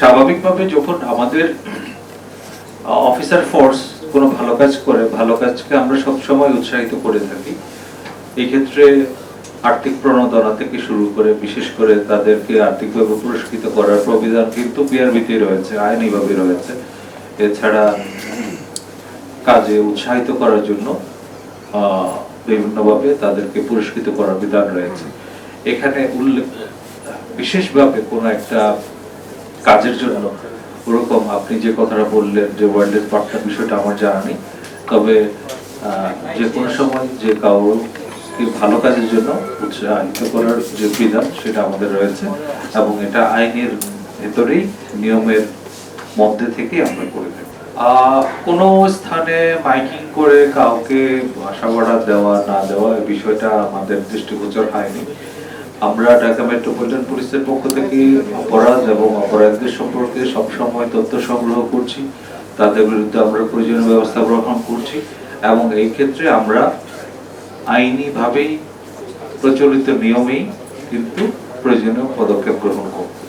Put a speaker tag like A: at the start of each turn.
A: স্বাভাবিকভাবে যখন আমাদের অফিসার ফোর্স কোনো ভালো কাজ করে, ভালো কাজকে আমরা সবসময় উৎসাহিত করে থাকি এই ক্ষেত্রে আর্থিক প্রণোদনা থেকে শুরু করে, বিশেষ করে তাদেরকে আর্থিকভাবে পুরস্কৃত করার প্রবিধান কিন্তু বিআরবিতে রয়েছে আইনিভাবে রয়েছে। এছাড়া কাজে উৎসাহিত করার জন্য বিভিন্নভাবে তাদেরকে পুরস্কৃত করার বিধান রয়েছে। এখানে উল্লেখ, বিশেষভাবে কোনো একটা কাজের জন্য। ওরকম আপনি যে কথাটা বললেন যে ওয়ার্ল্ডের পার্টনার বিষয়টা আমার জানা নেই। তবে যে কোনো সময় যে কাউকে ভালো কাজের জন্য উৎসাহিত করার যে বিধান, সেটা আমাদের রয়েছে এবং এটা আইনের ভেতরেই নিয়মের মধ্যে থেকে আমরা করে থাকি। কোনো স্থানে মাইকিং করে কাউকে ভাড়া দেওয়া, না দেওয়া এই বিষয়টা আমাদের দৃষ্টিগোচর হয়নি। আমরা ঢাকা মেট্রোপলিটন পুলিশের পক্ষ থেকে অপরাধ এবং অপরাধীদের সম্পর্কে সবসময় তথ্য সংগ্রহ করছি। তাদের বিরুদ্ধে আমরা প্রয়োজনীয় ব্যবস্থা গ্রহণ করছি এবং এই ক্ষেত্রে আমরা আইনিভাবেই প্রচলিত নিয়মেই কিন্তু প্রয়োজনীয় পদক্ষেপ গ্রহণ করব।